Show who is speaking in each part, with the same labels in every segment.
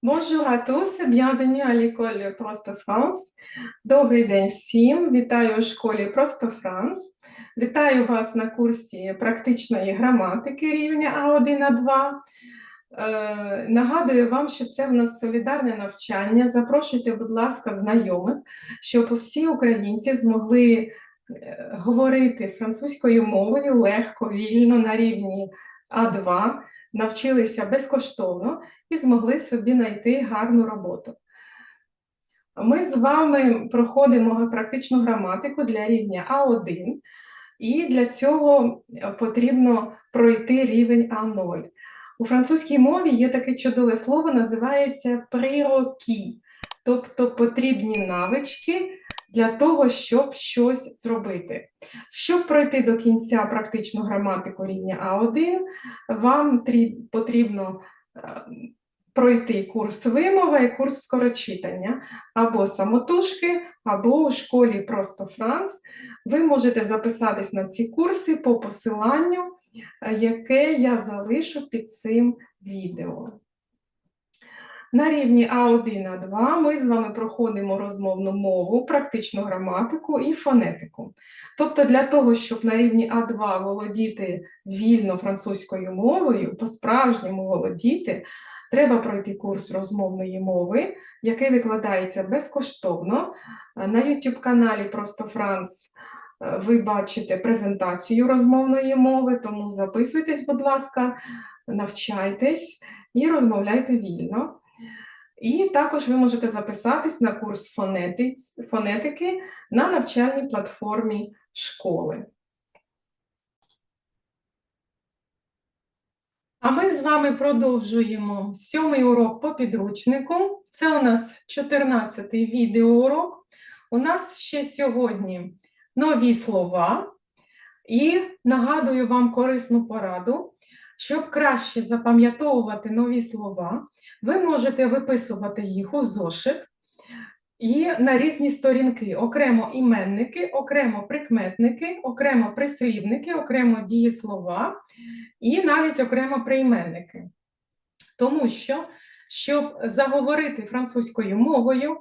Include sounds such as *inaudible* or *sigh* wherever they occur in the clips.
Speaker 1: Bonjour à tous, bienvenue à l'école Просто France. Добрий день всім. Вітаю у школі Просто France. Вітаю вас на курсі практичної граматики рівня А1 А2. Е, нагадую вам, що це в нас солідарне навчання. Запрошуйте, будь ласка, знайомих, щоб всі українці змогли е, говорити французькою мовою легко, вільно на рівні А2, навчилися безкоштовно і змогли собі знайти гарну роботу. Ми з вами проходимо практичну граматику для рівня А1, і для цього потрібно пройти рівень А0. У французькій мові є таке чудове слово, називається прирокі, тобто потрібні навички для того, щоб щось зробити. Щоб пройти до кінця практичну граматику рівня А1, вам потрібно е, пройти курс вимови і курс скорочитання або самотужки, або у школі Просто Франц. Ви можете записатись на ці курси по посиланню, е, яке я залишу під цим відео. На рівні А1, А2 ми з вами проходимо розмовну мову, практичну граматику і фонетику. Тобто для того, щоб на рівні А2 володіти вільно французькою мовою, по-справжньому володіти, треба пройти курс розмовної мови, який викладається безкоштовно. На YouTube-каналі Просто Франц е, ви бачите презентацію розмовної мови, тому записуйтесь, будь ласка, навчайтесь і розмовляйте вільно. І також ви можете записатись на курс фонетики на навчальній платформі школи. А ми з вами продовжуємо сьомий урок по підручнику. Це у нас 14-й відеоурок. У нас ще сьогодні нові слова. І нагадую вам корисну пораду. Щоб краще запам'ятовувати нові слова, ви можете виписувати їх у зошит і на різні сторінки. Окремо іменники, окремо прикметники, окремо прислівники, окремо дієслова і навіть окремо прийменники. Тому що, щоб заговорити французькою мовою,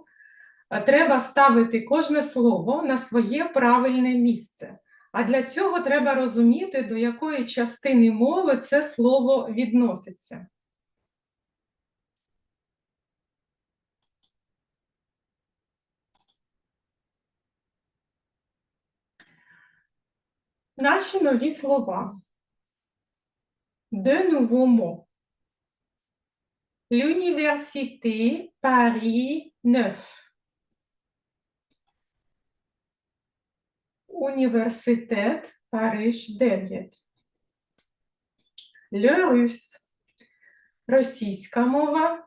Speaker 1: треба ставити кожне слово на своє правильне місце. А для цього треба розуміти, до якої частини мови це слово відноситься. Наші нові слова. De nouveaux mots. L'université Paris 9. Університет Париж 9. Le. Російська мова.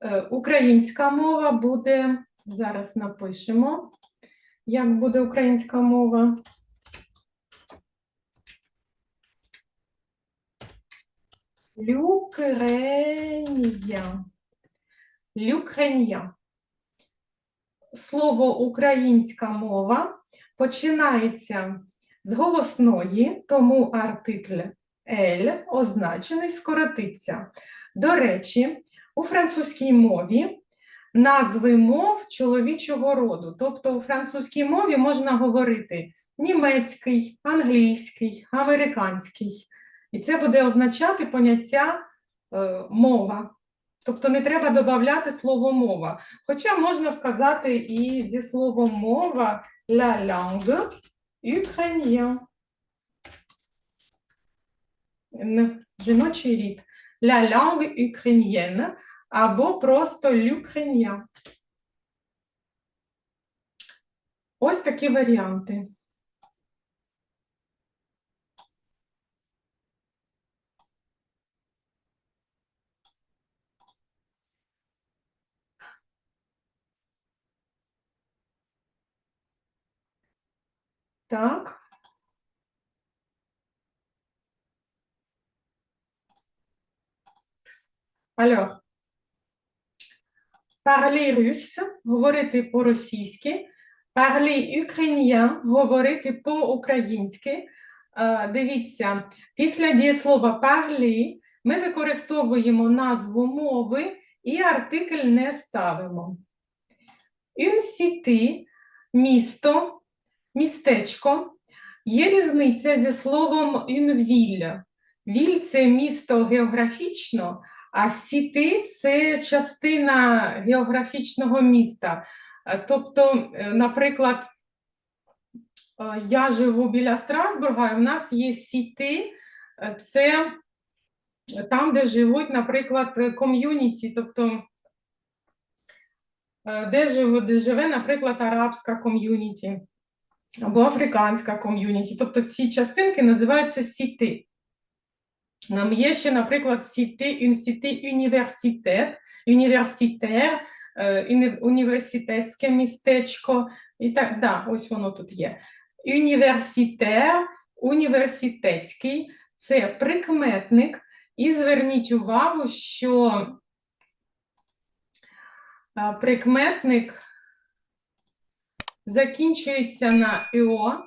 Speaker 1: Е, Українська мова буде, зараз напишемо, як буде українська мова. L'ukrainien. L'ukrainien. Слово українська мова починається з голосної, тому артикль «ель» означений скоротиться. До речі, у французькій мові назви мов чоловічого роду. Тобто у французькій мові можна говорити німецький, англійський, американський. І це буде означати поняття е, мова. Тобто не треба додати слово мова. Хоча можна сказати і зі словом мова la langue ukrainien. Н- Жіночий рід. La langue ukrainienne або просто l'ukrainien. Ось такі варіанти. Так. Alors, parler russe, говорити по-російськи, parler ukrainien, говорити по-українськи. Е, Дивіться, після дієслова parler ми використовуємо назву мови і артикль не ставимо. Une cité – місто, містечко. Є різниця зі словом ville. Віль це місто географічно, а сіти це частина географічного міста. Е, Тобто, е, наприклад, е, я живу біля Страсбурга, і в нас є сіти, це там, де живуть, наприклад, ком'юніті, тобто де живе, де живе, наприклад, арабська ком'юніті або африканська ком'юніті. Тобто ці частинки називаються сіти. Нам є ще, наприклад, сіти, cité університет, університер, е, університетське містечко. І так, да, ось воно тут є. Університер, університетський це прикметник. І зверніть увагу, що прикметник закінчується на «іо»,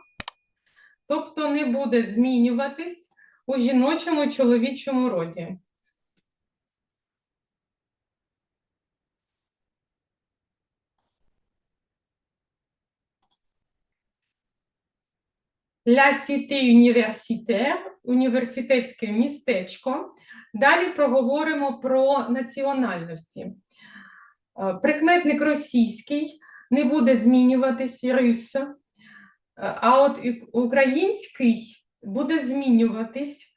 Speaker 1: тобто не буде змінюватись у жіночому чоловічому роді. La cité universitaire, університетське містечко. Далі проговоримо про національності. Е, Прикметник російський не буде змінюватись рюс, Е, а от український буде змінюватись.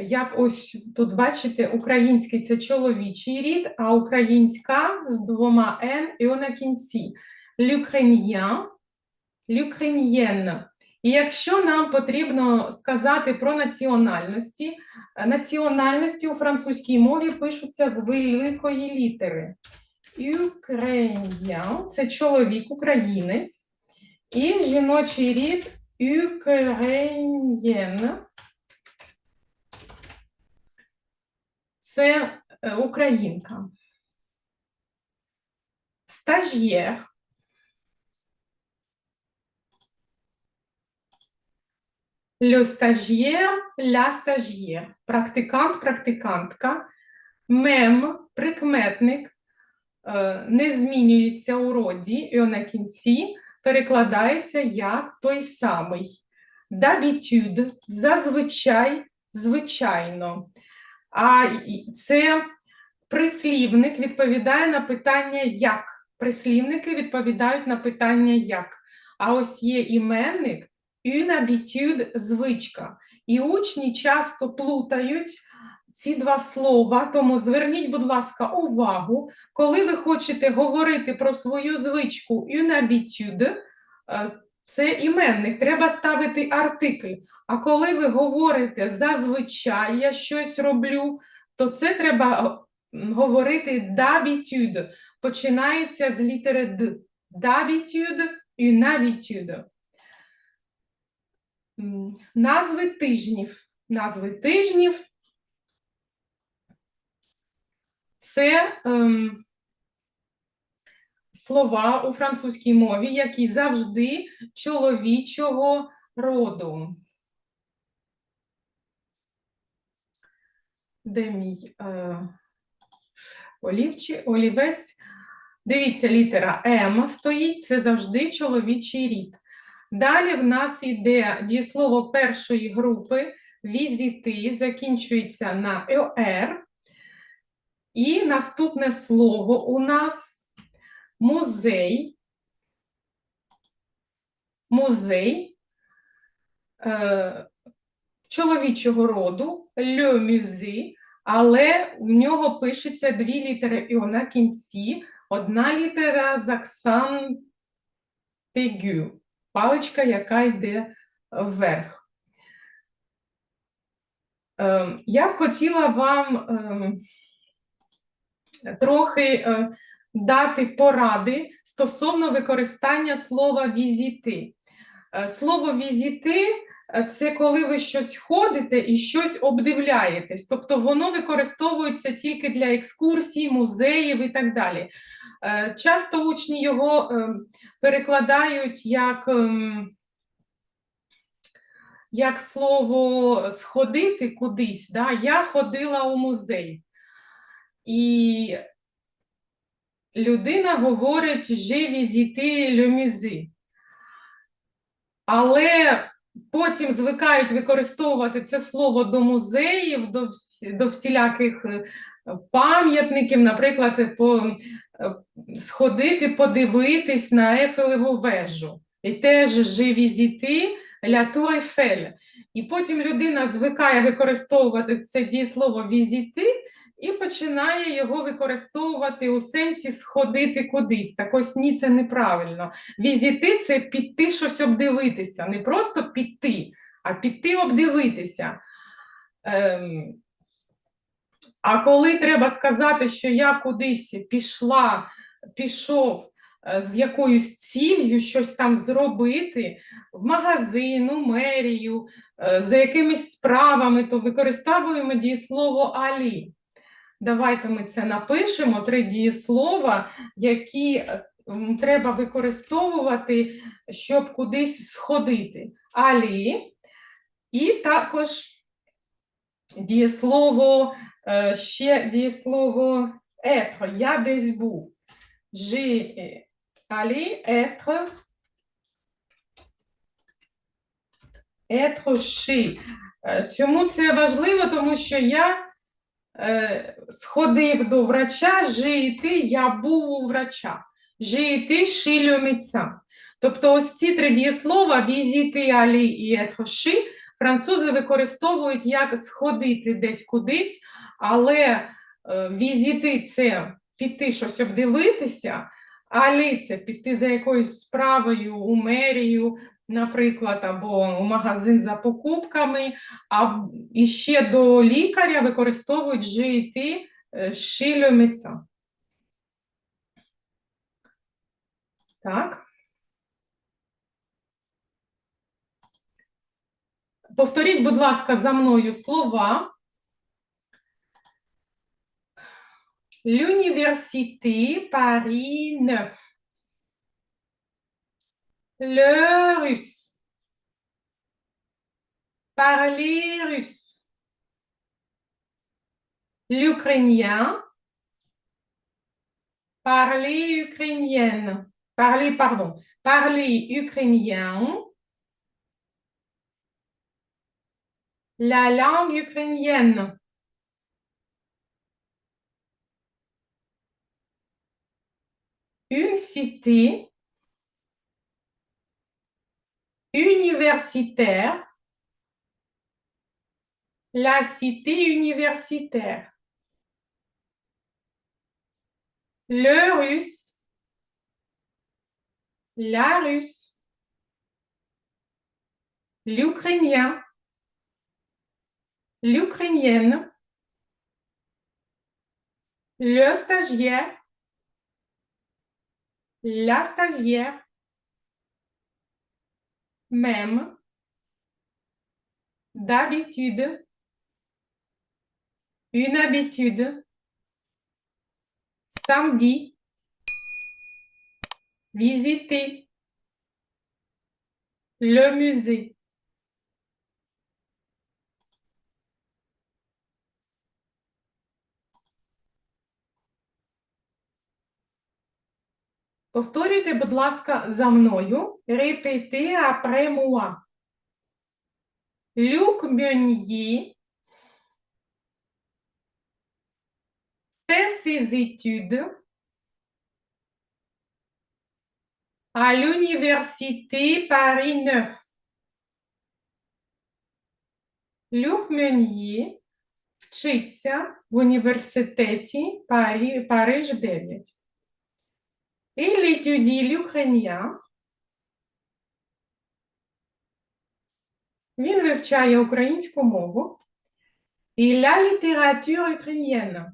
Speaker 1: Як ось тут бачите, український це чоловічий рід, а українська з двома «н» і «о» на кінці. L'ukrainien. І якщо нам потрібно сказати про національності, е, національності у французькій мові пишуться з великої літери. Ukrainien – це чоловік, українець, і жіночий рід Ukrainienne – це е, українка. Стажєр. Le stagiaire, la stagiaire, практикант, практикантка, мем, прикметник, не змінюється у роді, і на кінці перекладається як той самий. D'habitude, зазвичай, звичайно. А це прислівник відповідає на питання як. Прислівники відповідають на питання як. А ось є іменник une habitude – звичка. І учні часто плутають ці два слова, тому зверніть, будь ласка, увагу, коли ви хочете говорити про свою звичку une habitude, е, це іменник, треба ставити артикль. А коли ви говорите зазвичай я щось роблю, то це треба е, говорити d'habitude. Починається з літери Д. D'habitude, une habitude. Назви тижнів. Назви тижнів це ем, слова у французькій мові, які завжди чоловічого роду. Де мій е, олівчі, олівець? Дивіться, літера М стоїть, це завжди чоловічий рід. Далі в нас йде дієслово першої групи візити, закінчується на «ер». І наступне слово у нас музей. Музей е, чоловічого роду, le musée, але в нього пишеться дві літери «іо» на кінці, одна літера з аксан тегю, паличка, яка йде вверх. Ем, Я б хотіла вам ем, трохи е, дати поради стосовно використання слова візити. Е, Слово візити е, це коли ви щось ходите і щось обдивляєтесь, тобто воно використовується тільки для екскурсій, музеїв і так далі. Часто учні його перекладають як, ем, як слово сходити кудись. Да? Я ходила у музей. І людина говорить «j'ai visité le. Але потім звикають використовувати це слово до музеїв, до, всі- до всіляких е, пам'ятників, наприклад, по, е, сходити, подивитись на Ейфелеву вежу. І теж «j'ai visité la Tour Eiffel». І потім людина звикає використовувати це дієслово «візіти» і починає його використовувати у сенсі сходити кудись. Так ось ні, це неправильно. Візіти це піти щось обдивитися, не просто піти, а піти обдивитися. Ем, а коли треба сказати, що я кудись пішла, пішов е, з якоюсь ціллю щось там зробити, в магазин, у мерію, е, за якимись справами, то використовуємо дієслово алі. Давайте ми це напишемо, три дієслова, які е, треба використовувати, щоб кудись сходити. Алі. І також дієслово, е, ще дієслово être. Я десь був. J'ai allé être être chez. Е, Чому це важливо? Тому що я е, сходив до врача, été, я був у врача. J'ai été chez. Тобто ось ці три дієслова visiter, aller і chez французи використовують як сходити десь кудись, але е, візити це піти щось обдивитися, алі це піти за якоюсь справою у мерію, наприклад, або у магазин за покупками, а ще до лікаря використовують жити chez le. Так. Повторіть, будь ласка, за мною слова. L'université Paris 9. Le russe. Parler russe. L'ukrainien. Parler ukrainienne. Parler, pardon. Parler ukrainien. La langue ukrainienne. Une cité universitaire. La cité universitaire. Le russe. La russe. L'ukrainien. L'ukrainienne. Le stagiaire. La stagiaire. Même. D'habitude. Une habitude. Samedi. Visiter. Le musée. Повторюйте, будь ласка, за мною. Répétez après. Luc Meunier fait ses à l'université Paris 9. Люк Мюньє вчиться в університеті Парі, Париж 9. Il étudie l'ukrainien. Він вивчає українську мову і la littérature ukrainienne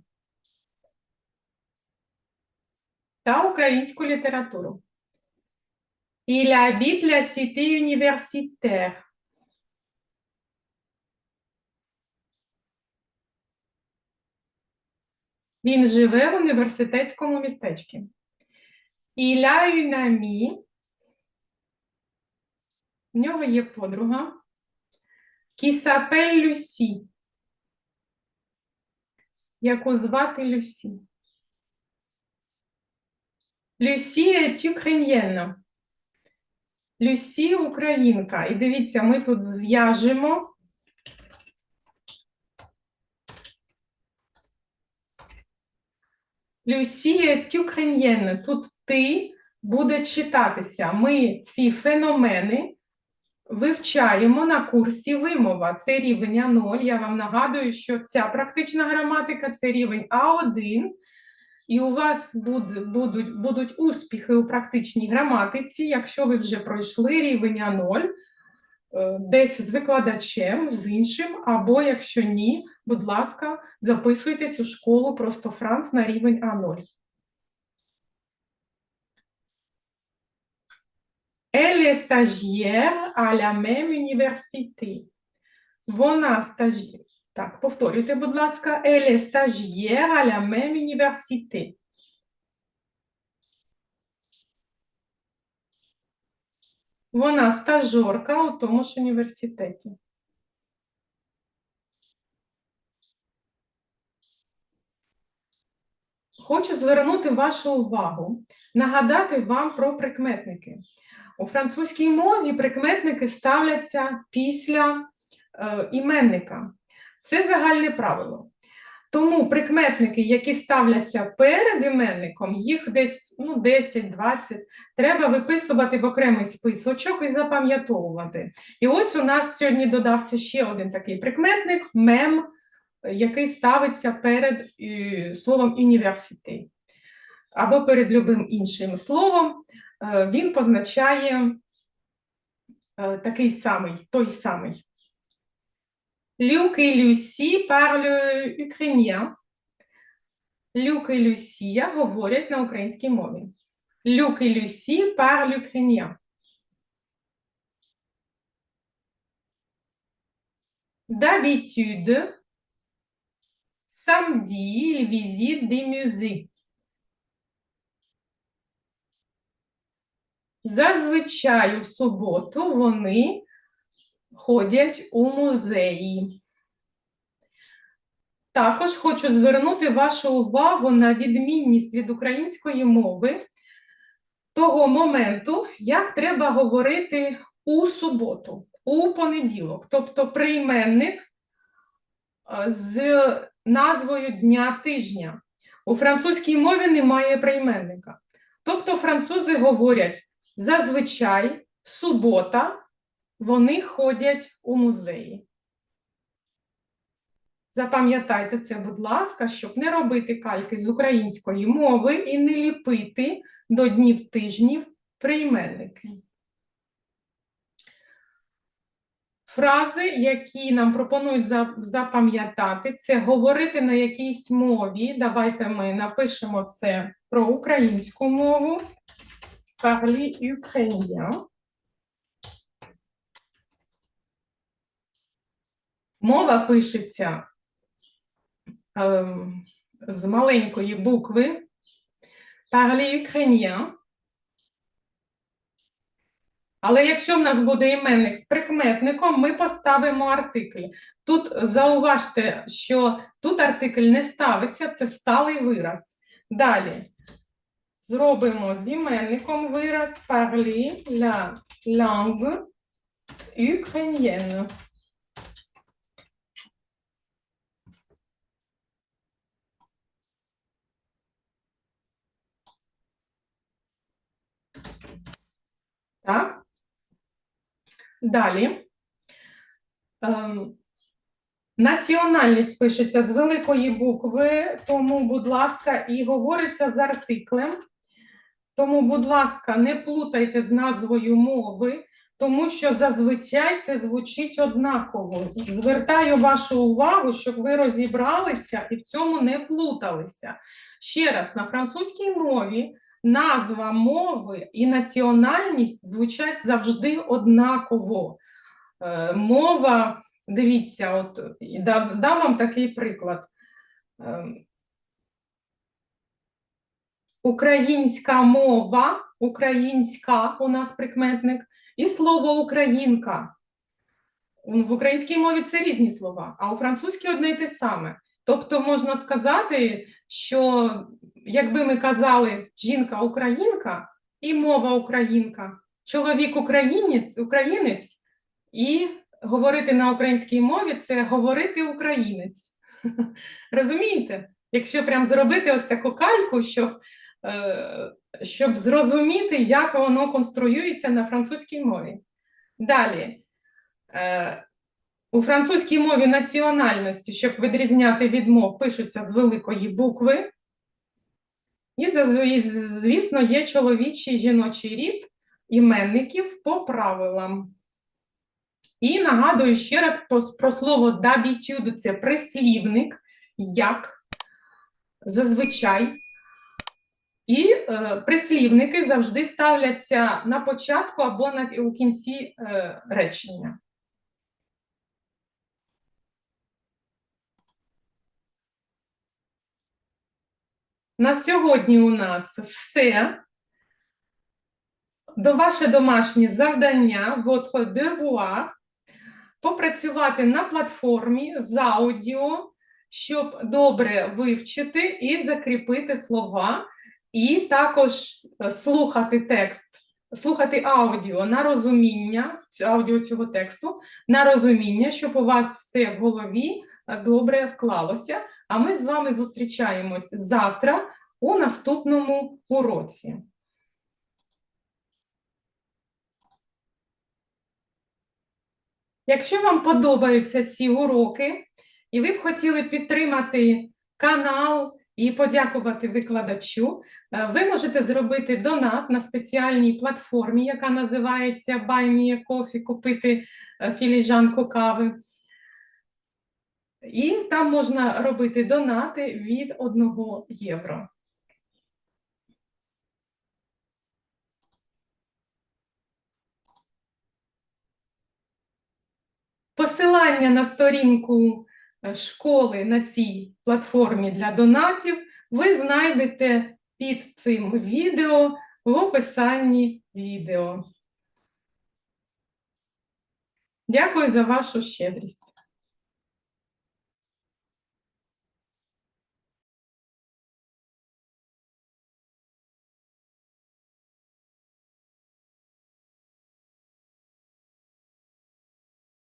Speaker 1: та українську літературу. Il habite la cité universitaire. Він живе в університетському містечку. Il a une amie. В нього є подруга. S'appelle Lucie. Яку звати Люсі. Люсі est. Люсі українка. І дивіться, ми тут зв'яжемо. Люсі est ukrainienne. Тут ти буде читатися. Ми ці феномени вивчаємо на курсі вимова. Це рівень А0. Я вам нагадую, що ця практична граматика це рівень А1. І у вас буд- будуть, будуть успіхи у практичній граматиці, якщо ви вже пройшли рівень А0, е, десь з викладачем, з іншим, або якщо ні, будь ласка, записуйтесь у школу просто Франц на рівень А0. Elle est stagiaire à la même université. Вона стажі... Так, повторюйте, будь ласка. Elle est stagiaire à la même université. Вона стажерка у тому ж університеті. Хочу звернути вашу увагу, нагадати вам про прикметники. У французькій мові прикметники ставляться після е, іменника. Це загальне правило. Тому прикметники, які ставляться перед іменником, їх десь ну, 10-20, треба виписувати в окремий списочок і запам'ятовувати. І ось у нас сьогодні додався ще один такий прикметник мем, який ставиться перед е, словом університет або перед любим іншим словом. Е, Він позначає е, такий самий, той самий. Люк і Люсі parlent ukrainien. Люк і Люсія говорять на українській мові. Люк і Люсі parlent ukrainien. D'habitude, samedi, ils visitent des musées. Зазвичай у суботу вони ходять у музеї. Також хочу звернути вашу увагу на відмінність від української мови того моменту, як треба говорити у суботу, у понеділок, тобто прийменник е, з назвою дня тижня. У французькій мові немає прийменника. Тобто французи говорять зазвичай субота вони ходять у музеї. Запам'ятайте це, будь ласка, щоб не робити кальки з української мови і не ліпити до днів тижнів прийменники. Фрази, які нам пропонують запам'ятати, це говорити на якійсь мові. Давайте ми напишемо це про українську мову. Parler ukrainien. Мова пишеться ем, з маленької букви. Parler ukrainien. Але якщо в нас буде іменник з прикметником, ми поставимо артикль. Тут зауважте, що тут артикль не ставиться, це сталий вираз. Далі зробимо з іменником вираз parler la langue ukrainienne. Так. Далі. Ем, національність пишеться з великої букви, тому, будь ласка, і говориться з артиклем. Тому, будь ласка, не плутайте з назвою мови, тому що зазвичай це звучить однаково. Звертаю вашу увагу, щоб ви розібралися і в цьому не плуталися. Ще раз, на французькій мові назва мови і національність звучать завжди однаково. Е, Мова, дивіться, от дам вам такий приклад. Ем, Українська мова, українська у нас прикметник, і слово українка. В українській мові це різні слова, а у французькій одне й те саме. Тобто можна сказати, що якби ми казали жінка українка і мова українка, чоловік українець, українець і говорити на українській мові це говорити українець. *laughs* Розумієте? Якщо прям зробити ось таку кальку, щоб, е, щоб зрозуміти, як воно конструюється на французькій мові. Далі. Е, у французькій мові національності, щоб відрізняти від мов, пишуться з великої букви. І, звісно, є чоловічий жіночий рід іменників по правилам. І нагадую ще раз про, про слово d'habitude – це прислівник, як, зазвичай. І е, прислівники завжди ставляться на початку або на, у кінці е, речення. На сьогодні у нас все. До ваше домашнє завдання, votre devoir, попрацювати на платформі з аудіо, щоб добре вивчити і закріпити слова, і також е, слухати текст, слухати аудіо на розуміння, аудіо цього тексту, на розуміння, щоб у вас все в голові е, добре вклалося. А ми з вами зустрічаємось завтра у наступному уроці. Якщо вам подобаються ці уроки, і ви б хотіли підтримати канал і подякувати викладачу, е, ви можете зробити донат на спеціальній платформі, яка називається Buy Me a Coffee, купити е, філіжанку кави. І там можна робити донати від 1 євро. Посилання на сторінку е, школи на цій платформі для донатів ви знайдете під цим відео в описанні відео. Дякую за вашу щедрість.